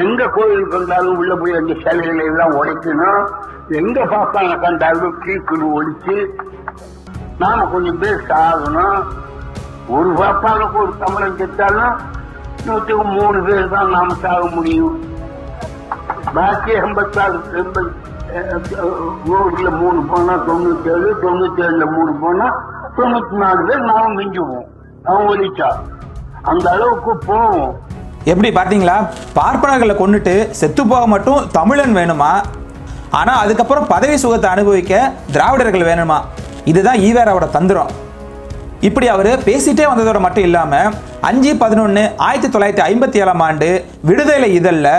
எங்க கோயிலுக்கு வந்தாலும் உள்ள போய் அந்த சிலைகளை எல்லாம் உடைக்கணும். எங்க பாப்பாங்க கண்டாலும் கீக்குழு ஒழிச்சு நாம கொஞ்சம் பேர் சாகணும் ஒரு பாப்பானுக்கு ஒரு தமிழன் செத்தாலும் நூற்றுக்கு மூணு பேர் தான் நாம சாக முடியும். பாக்கி எண்பத்தாறு எண்பது நூறுல மூணு போனா தொண்ணூத்தி ஏழு தொண்ணூத்தி ஏழுல மூணு போனா தொண்ணூத்தி நாலு பேர் நாம மிஞ்சுவோம். அவன் ஒழிச்சா. அந்த அளவுக்கு போவோம். எப்படி பார்த்தீங்களா? பார்ப்பனர்களை கொண்டுட்டு செத்து போக மட்டும் தமிழன் வேணுமா? ஆனால் அதுக்கப்புறம் பதவி சுகத்தை அனுபவிக்க திராவிடர்கள் வேணுமா? இதுதான் ஈவேராவோட தந்திரம். இப்படி அவர் பேசிட்டே வந்ததோட மட்டும் இல்லாமல் அஞ்சு பதினொன்று ஆயிரத்தி தொள்ளாயிரத்தி ஐம்பத்தி ஏழாம் ஆண்டு விடுதலை இதழில்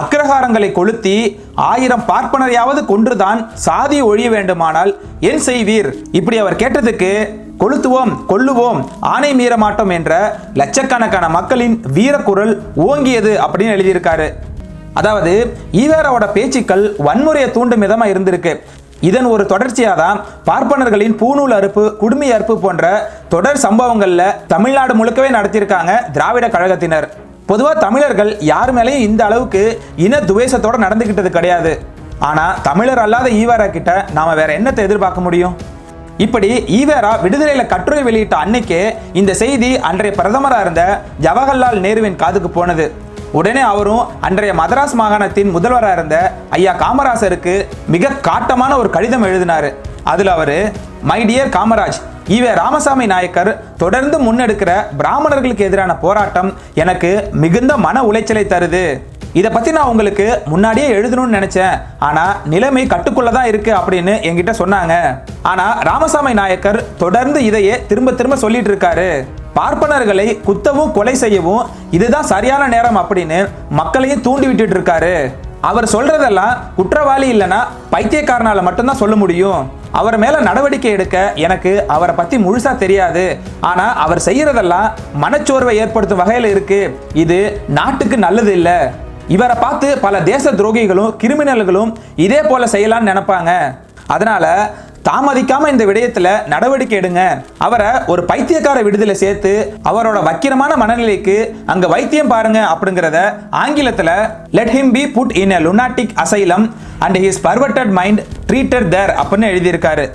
அக்ரஹாரங்களை கொளுத்தி ஆயிரம் பார்ப்பனரையாவது கொன்றுதான் சாதி ஒழிய வேண்டுமானால் என் செய்வீர். இப்படி அவர் கேட்டதுக்கு கொளுத்துவோம் கொல்லுவோம் ஆணை மீற மாட்டோம் என்ற லட்சக்கணக்கான மக்களின் வீரக்குரல் ஓங்கியது அப்படின்னு எழுதியிருக்காரு. அதாவது ஈவேராவோட பேச்சுக்கள் வன்முறையை தூண்டும் விதமா இருந்திருக்கு. இதன் ஒரு தொடர்ச்சியாக தான் பார்ப்பனர்களின் பூநூல் அறுப்பு குடுமி அறுப்பு போன்ற தொடர் சம்பவங்கள்ல தமிழ்நாடு முழுக்கவே நடத்தியிருக்காங்க திராவிட கழகத்தினர். பொதுவா தமிழர்கள் யார் மேலேயும் இந்த அளவுக்கு இன துவேஷத்தோடு நடந்துகிட்டது கிடையாது. ஆனா தமிழர் அல்லாத ஈவாரா கிட்ட நாம வேற என்னத்தை எதிர்பார்க்க முடியும்? இப்படி ஈவேரா விடுதலையில கட்டுரை வெளியிட்ட அன்னைக்கே இந்த செய்தி அன்றைய பிரதமராக இருந்த ஜவஹர்லால் நேருவின் காதுக்கு போனது. உடனே அவரும் அன்றைய மதராஸ் மாகாணத்தின் முதல்வராக இருந்த ஐயா காமராசருக்கு மிக காட்டமான ஒரு கடிதம் எழுதினாரு. அதுல அவரு my dear Kamaraj EV Ramasamy Naicker தொடர்ந்து முன்னெடுக்கிற பிராமணர்களுக்கு எதிரான போராட்டம் எனக்கு மிகுந்த மன உளைச்சலை தருது. இதை பற்றி நான் உங்களுக்கு முன்னாடியே எழுதணும்னு நினச்சேன். ஆனால் நிலைமை கட்டுக்குள்ள தான் இருக்குது அப்படின்னு என்கிட்ட சொன்னாங்க. ஆனால் ராமசாமி நாயக்கர் தொடர்ந்து இதையே திரும்ப திரும்ப சொல்லிட்டு இருக்காரு. பார்ப்பனர்களை குத்தவும் கொலை செய்யவும் இதுதான் சரியான நேரம் அப்படின்னு மக்களையும் தூண்டி விட்டுட்டு இருக்காரு. அவர் சொல்றதெல்லாம் குற்றவாளி இல்லைன்னா பைத்தியக்காரனால மட்டும்தான் சொல்ல முடியும். அவர் மேல நடவடிக்கை எடுக்க எனக்கு அவரை பத்தி முழுசா தெரியாது. ஆனா அவர் செய்யறதெல்லாம் மனச்சோர்வை ஏற்படுத்தும் வகையில் இருக்கு. இது நாட்டுக்கு நல்லது இல்லை. இவரை பார்த்து பல தேச துரோகிகளும் கிரிமினல்களும் இதே போல செய்யலாம்னு நினைப்பாங்க. அதனால தாமதிக்காம இந்த விடயத்துல நடவடிக்கை எடுங்க. அவரை ஒரு பைத்தியக்கார விடுதலை சேர்த்து அவரோட வக்கிரமான மனநிலைக்கு அங்க வைத்தியம் பாருங்க அப்படிங்கறத ஆங்கிலத்துல let him be put in a lunatic asylum and his perverted mind treated there அப்படின்னு எழுதியிருக்காரு.